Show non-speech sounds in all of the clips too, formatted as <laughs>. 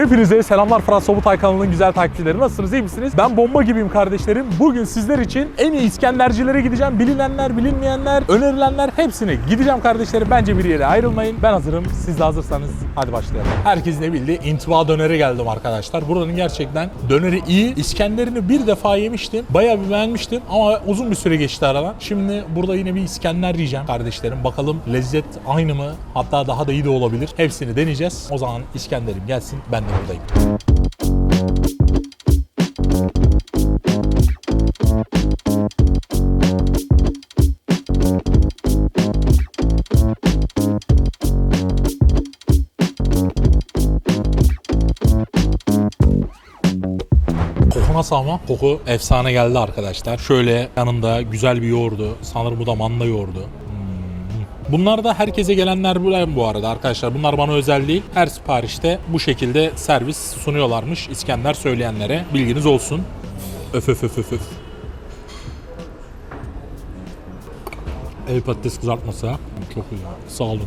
Hepinize selamlar Fırat Sobutay kanalının güzel takipçileri. Nasılsınız iyi misiniz? Ben bomba gibiyim kardeşlerim. Bugün sizler için en iyi İskendercilere gideceğim. Bilinenler, bilinmeyenler, önerilenler hepsine gideceğim kardeşlerim. Bence bir yere ayrılmayın. Ben hazırım. Siz de hazırsanız hadi başlayalım. Herkes ne bildi? İntiba dönere geldim arkadaşlar. Buranın gerçekten döneri iyi. İskender'ini bir defa yemiştim. Bayağı bir beğenmiştim ama uzun bir süre geçti aradan. Şimdi burada yine bir İskender yiyeceğim kardeşlerim. Bakalım lezzet aynı mı? Hatta daha da iyi de olabilir. Hepsini deneyeceğiz. O zaman İskender'im gelsin. Ben de buradayım. Koku nasıl ama? Koku efsane geldi arkadaşlar. Şöyle yanında güzel bir yoğurdu. Sanırım bu da manda yoğurdu. Bunlar da herkese gelenler bu- arada arkadaşlar. Bunlar bana özel değil. Her siparişte bu şekilde servis sunuyorlarmış İskender söyleyenlere. Bilginiz olsun. Öf öf öf öf öf. El patates kızartması. Çok güzel. Sağ olun.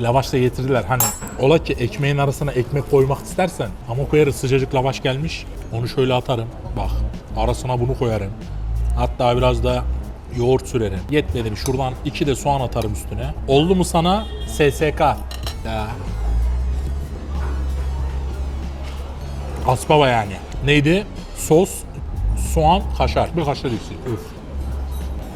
Lavaş da getirdiler. Hani ola ki ekmeğin arasına ekmek koymak istersen ama koyarız sıcacık lavaş gelmiş. Onu şöyle atarım. Bak arasına bunu koyarım. Hatta biraz da yoğurt sürerim. Yetmedi mi şuradan iki de soğan atarım üstüne. Oldu mu sana SSK? Ya. Aspava yani. Neydi? Sos, soğan, kaşar. Bir kaşar ikisi. Üf.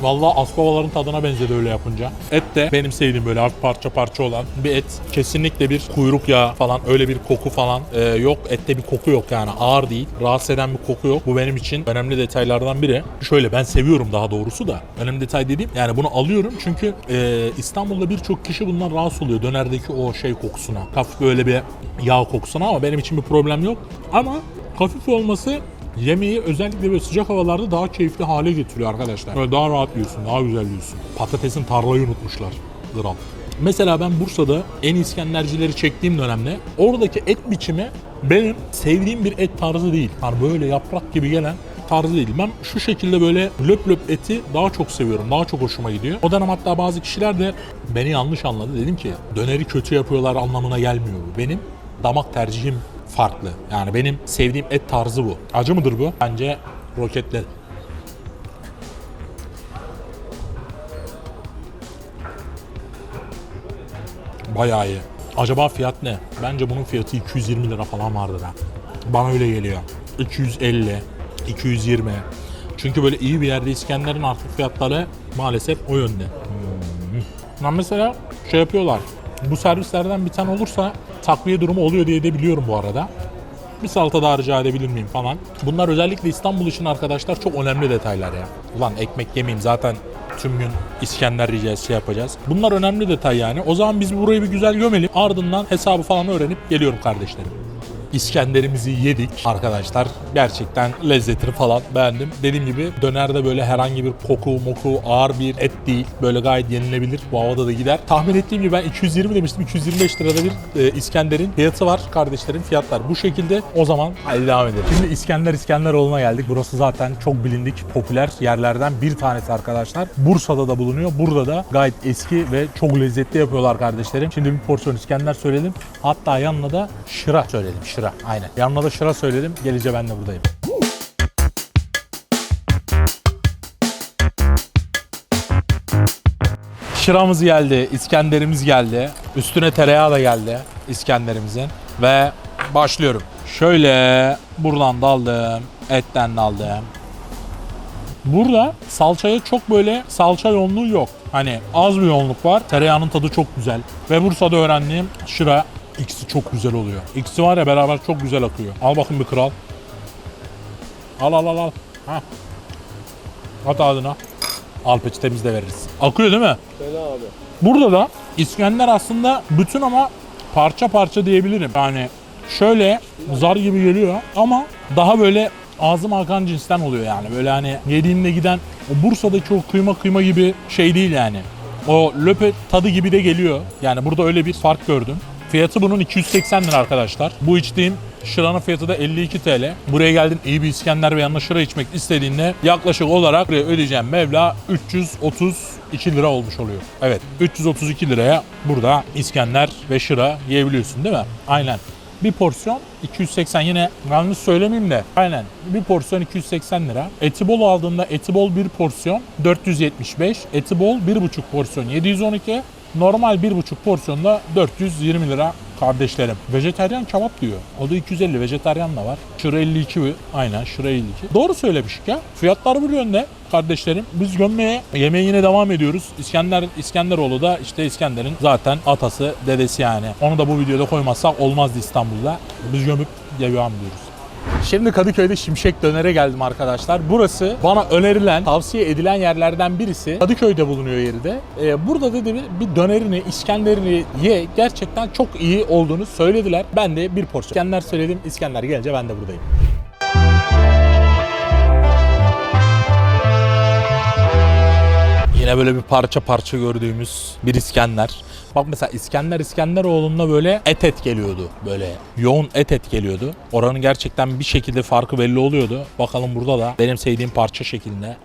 Vallahi aspavaların tadına benzedi öyle yapınca. Et de benim sevdiğim böyle hafif parça parça olan bir et. Kesinlikle bir kuyruk yağı falan öyle bir koku falan e, yok. Ette bir koku yok yani ağır değil. Rahatsız eden bir koku yok. Bu benim için önemli detaylardan biri. Şöyle ben seviyorum daha doğrusu da. Önemli detay dediğim yani bunu alıyorum çünkü e, İstanbul'da birçok kişi bundan rahatsız oluyor. Dönerdeki o şey kokusuna. Hafif böyle bir yağ kokusuna ama benim için bir problem yok. Ama hafif olması Yemeği özellikle böyle sıcak havalarda daha keyifli hale getiriyor arkadaşlar. Böyle daha rahat yiyorsun, daha güzel yiyorsun. Patatesin tarlayı unutmuşlar. Gram. Mesela ben Bursa'da en İskendercileri çektiğim dönemde oradaki et biçimi benim sevdiğim bir et tarzı değil. Hani böyle yaprak gibi gelen tarzı değil. Ben şu şekilde böyle löp löp eti daha çok seviyorum. Daha çok hoşuma gidiyor. O dönem hatta bazı kişiler de beni yanlış anladı. Dedim ki döneri kötü yapıyorlar anlamına gelmiyor. Benim damak tercihim farklı. Yani benim sevdiğim et tarzı bu. Acı mıdır bu? Bence roketle. Bayağı iyi. Acaba fiyat ne? Bence bunun fiyatı 220 lira falan vardır ha. Bana öyle geliyor. 250, 220. Çünkü böyle iyi bir yerde İskender'in artık fiyatları maalesef o yönde. Hmm. Mesela şey yapıyorlar. Bu servislerden bir tane olursa takviye durumu oluyor diye de biliyorum bu arada. Bir salata daha rica edebilir miyim falan. Bunlar özellikle İstanbul için arkadaşlar çok önemli detaylar ya. Ulan ekmek yemeyeyim zaten tüm gün İskender yiyeceğiz şey yapacağız. Bunlar önemli detay yani. O zaman biz burayı bir güzel gömelim. Ardından hesabı falan öğrenip geliyorum kardeşlerim. İskenderimizi yedik arkadaşlar. Gerçekten lezzetini falan beğendim. Dediğim gibi dönerde böyle herhangi bir koku moku ağır bir et değil. Böyle gayet yenilebilir. Bu havada da gider. Tahmin ettiğim gibi ben 220 demiştim. 225 lirada bir e, İskender'in fiyatı var kardeşlerim. Fiyatlar bu şekilde. O zaman hadi devam edelim. Şimdi İskender İskenderoğlu'na geldik. Burası zaten çok bilindik, popüler yerlerden bir tanesi arkadaşlar. Bursa'da da bulunuyor. Burada da gayet eski ve çok lezzetli yapıyorlar kardeşlerim. Şimdi bir porsiyon İskender söyledim. Hatta yanına da şıra söyledim. Şıra. Aynen. Yanına da şıra söyledim. Gelince ben de buradayım. Şıramız geldi, İskenderimiz geldi. Üstüne tereyağı da geldi İskenderimizin. Ve başlıyorum. Şöyle buradan da aldım, etten de aldım. Burada salçaya çok böyle salça yoğunluğu yok. Hani az bir yoğunluk var. Tereyağının tadı çok güzel. Ve Bursa'da öğrendiğim şıra ikisi çok güzel oluyor. İkisi var ya beraber çok güzel akıyor. Al bakın bir kral. Al al al al. Ha. At ağzına. Al peçetemizi de veririz. Akıyor değil mi? abi. Burada da İskender aslında bütün ama parça parça diyebilirim. Yani şöyle zar gibi geliyor ama daha böyle ağzıma akan cinsten oluyor yani. Böyle hani yediğimde giden o Bursa'daki o kıyma kıyma gibi şey değil yani. O löpe tadı gibi de geliyor. Yani burada öyle bir fark gördüm. Fiyatı bunun 280 lira arkadaşlar. Bu içtiğim şıranın fiyatı da 52 TL. Buraya geldin iyi bir İskender ve yanına şıra içmek istediğinde yaklaşık olarak buraya ödeyeceğim meblağ 332 lira olmuş oluyor. Evet 332 liraya burada İskender ve şıra yiyebiliyorsun değil mi? Aynen. Bir porsiyon 280 yine yanlış söylemeyeyim de aynen bir porsiyon 280 lira. Eti bol aldığında eti bol bir porsiyon 475. Eti bol 1,5 porsiyon 712. Normal 1,5 porsiyonda 420 lira kardeşlerim. Vejeteryan kebap diyor. O da 250 vejeteryan da var. Şıra 52 mi? Aynen şıra 52. Doğru söylemiş ya. Fiyatlar bu yönde kardeşlerim. Biz gömmeye yemeğe yine devam ediyoruz. İskender İskenderoğlu da işte İskender'in zaten atası, dedesi yani. Onu da bu videoda koymazsak olmazdı İstanbul'da. Biz gömüp devam ediyoruz. Şimdi Kadıköy'de Şimşek Döner'e geldim arkadaşlar. Burası bana önerilen, tavsiye edilen yerlerden birisi. Kadıköy'de bulunuyor yeri de. Ee, burada dedi bir, bir dönerini, İskender'ini ye. Gerçekten çok iyi olduğunu söylediler. Ben de bir porsiyon İskender söyledim. İskender gelince ben de buradayım. Yine böyle bir parça parça gördüğümüz bir İskender. Bak mesela İskender İskenderoğlu'nda böyle et et geliyordu. Böyle yoğun et et geliyordu. Oranın gerçekten bir şekilde farkı belli oluyordu. Bakalım burada da benim sevdiğim parça şeklinde.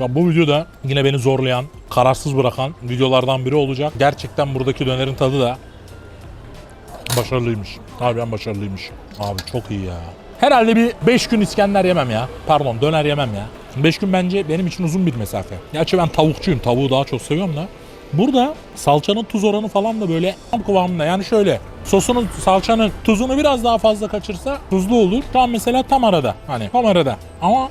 Ya bu videoda yine beni zorlayan, kararsız bırakan videolardan biri olacak. Gerçekten buradaki dönerin tadı da başarılıymış. Harbiden başarılıymış. Abi çok iyi ya. Herhalde bir 5 gün İskender yemem ya. Pardon döner yemem ya. 5 gün bence benim için uzun bir mesafe. Gerçi ben tavukçuyum. Tavuğu daha çok seviyorum da. Burada salçanın tuz oranı falan da böyle tam kıvamında. Yani şöyle sosunun salçanın tuzunu biraz daha fazla kaçırsa tuzlu olur. Tam mesela tam arada. Hani tam arada. Ama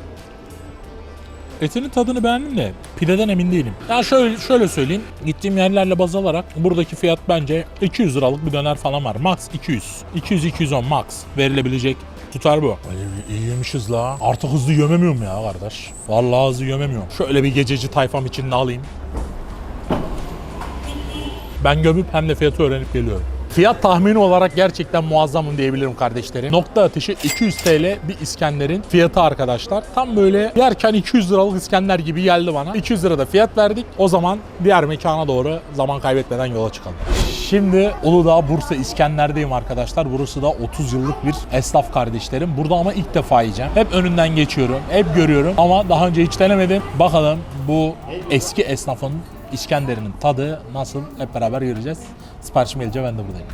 Etinin tadını beğendim de pideden emin değilim. Ya şöyle şöyle söyleyeyim. Gittiğim yerlerle baz alarak buradaki fiyat bence 200 liralık bir döner falan var. Max 200. 200-210 max verilebilecek tutar bu. Ay, iyi yemişiz la. Artık hızlı yememiyorum ya kardeş. Vallahi hızlı yememiyorum. Şöyle bir gececi tayfam içinde alayım. Ben gömüp hem de fiyatı öğrenip geliyorum. Fiyat tahmini olarak gerçekten muazzamım diyebilirim kardeşlerim. Nokta atışı 200 TL bir İskender'in fiyatı arkadaşlar. Tam böyle yerken 200 liralık İskender gibi geldi bana. 200 lira da fiyat verdik. O zaman diğer mekana doğru zaman kaybetmeden yola çıkalım. Şimdi Uludağ Bursa İskender'deyim arkadaşlar. Burası da 30 yıllık bir esnaf kardeşlerim. Burada ama ilk defa yiyeceğim. Hep önünden geçiyorum. Hep görüyorum ama daha önce hiç denemedim. Bakalım bu eski esnafın İskender'in tadı nasıl hep beraber göreceğiz. Siparişim gelince ben de buradayım.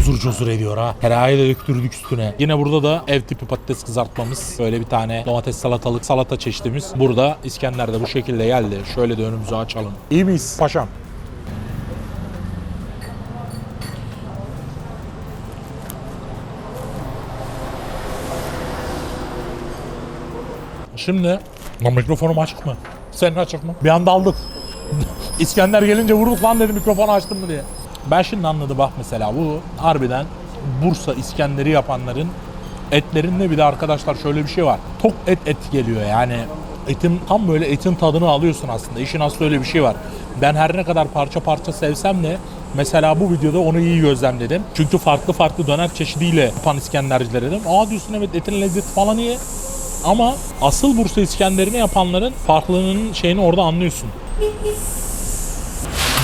Cozur cozur ediyor ha. Tereyağı da döktürdük üstüne. Yine burada da ev tipi patates kızartmamız. Böyle bir tane domates salatalık salata çeşitimiz. Burada İskender de bu şekilde geldi. Şöyle de önümüzü açalım. İyi miyiz paşam? Şimdi Lan mikrofonum açık mı? Senin açık mı? Bir anda aldık. <laughs> İskender gelince vurduk lan dedi mikrofonu açtın mı diye. Ben şimdi anladım bak mesela bu harbiden Bursa İskender'i yapanların etlerinde bir de arkadaşlar şöyle bir şey var. Tok et et geliyor yani. Etin tam böyle etin tadını alıyorsun aslında. İşin aslı öyle bir şey var. Ben her ne kadar parça parça sevsem de mesela bu videoda onu iyi gözlemledim. Çünkü farklı farklı döner çeşidiyle yapan İskenderciler dedim. Aa diyorsun evet etin lezzeti falan iyi. Ama asıl Bursa İskender'ini yapanların farklılığının şeyini orada anlıyorsun.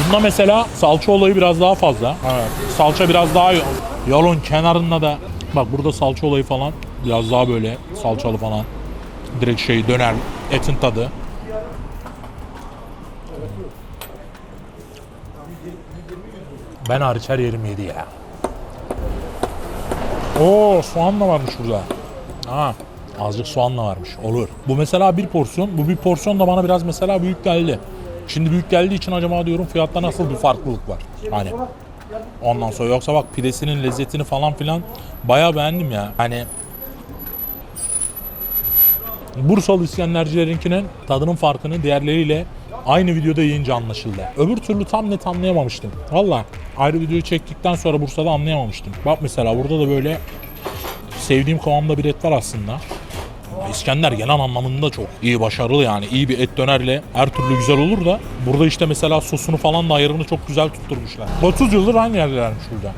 Bunda mesela salça olayı biraz daha fazla. Evet. Salça biraz daha yo- yolun kenarında da bak burada salça olayı falan biraz daha böyle salçalı falan. Direkt şey döner etin tadı. Ben hariç her yerim yedi ya. Oo soğan da varmış burada. Ha, azıcık soğan da varmış. Olur. Bu mesela bir porsiyon. Bu bir porsiyon da bana biraz mesela büyük geldi. Şimdi büyük geldiği için acaba diyorum fiyatta nasıl bir farklılık var? Hani ondan sonra yoksa bak pidesinin lezzetini falan filan bayağı beğendim ya. Hani Bursalı İskendercilerinkinin tadının farkını diğerleriyle aynı videoda yiyince anlaşıldı. Öbür türlü tam net anlayamamıştım. Valla ayrı videoyu çektikten sonra Bursa'da anlayamamıştım. Bak mesela burada da böyle sevdiğim kıvamda bir et var aslında. İskender genel anlamında çok iyi başarılı yani iyi bir et dönerle her türlü güzel olur da burada işte mesela sosunu falan da ayarını çok güzel tutturmuşlar. 30 yıldır aynı yerdelermiş burada.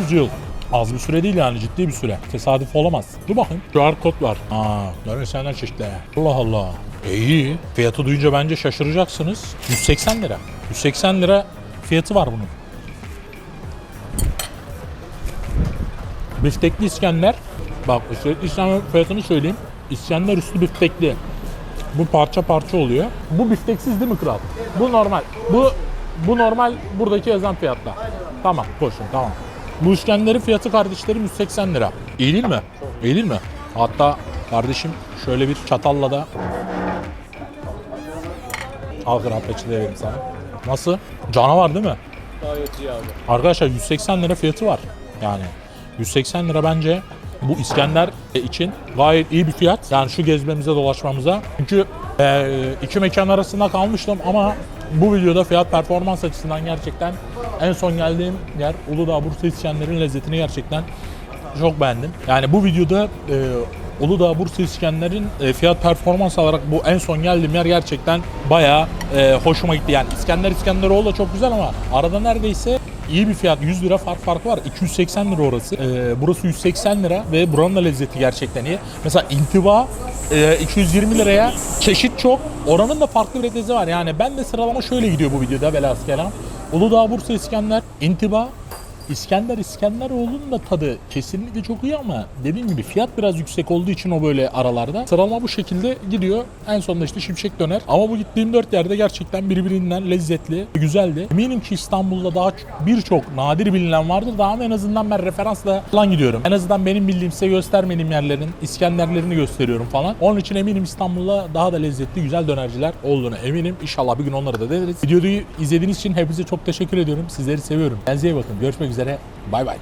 30 yıl. Az bir süre değil yani ciddi bir süre. Tesadüf olamaz. Dur bakayım. QR kod var. Aa, böyle İskender çeşitli. Allah Allah. E iyi. Fiyatı duyunca bence şaşıracaksınız. 180 lira. 180 lira fiyatı var bunun. Biftekli İskender. Bak üstelik İskender fiyatını söyleyeyim. İskender üstü biftekli. Bu parça parça oluyor. Bu bifteksiz değil mi kral? Bu normal. Bu bu normal buradaki yazan fiyatla. Tamam koşun tamam. Bu İskender'in fiyatı kardeşlerim 180 lira. İyi değil mi? İyi değil mi? Hatta kardeşim şöyle bir çatalla da al kral peçete vereyim sana. Nasıl? Canavar değil mi? Gayet iyi abi. Arkadaşlar 180 lira fiyatı var. Yani 180 lira bence bu İskender için gayet iyi bir fiyat. Yani şu gezmemize dolaşmamıza. Çünkü e, iki mekan arasında kalmıştım ama bu videoda fiyat performans açısından gerçekten en son geldiğim yer Uludağ Bursa İskender'in lezzetini gerçekten çok beğendim. Yani bu videoda e, Uludağ Bursa İskender'in e, fiyat performans olarak bu en son geldiğim yer gerçekten bayağı e, hoşuma gitti. Yani İskender İskenderoğlu da çok güzel ama arada neredeyse iyi bir fiyat 100 lira fark farkı var. 280 lira orası. E, burası 180 lira ve buranın da lezzeti gerçekten iyi. Mesela intiba e, 220 liraya çeşit çok. Oranın da farklı bir lezzeti var. Yani ben de sıralama şöyle gidiyor bu videoda velhasıl kelam. Uludağ Bursa İskender, intiba İskender İskenderoğlu'nun da tadı kesinlikle çok iyi ama dediğim gibi fiyat biraz yüksek olduğu için o böyle aralarda. Sıralama bu şekilde gidiyor. En sonunda işte şimşek döner. Ama bu gittiğim dört yerde gerçekten birbirinden lezzetli, güzeldi. Eminim ki İstanbul'da daha birçok nadir bilinen vardır da ama en azından ben referansla falan gidiyorum. En azından benim bildiğim size göstermediğim yerlerin İskenderlerini gösteriyorum falan. Onun için eminim İstanbul'da daha da lezzetli güzel dönerciler olduğunu eminim. İnşallah bir gün onları da deneriz. Videoyu izlediğiniz için hepinize çok teşekkür ediyorum. Sizleri seviyorum. Kendinize iyi bakın. Görüşmek üzere. Bay bay.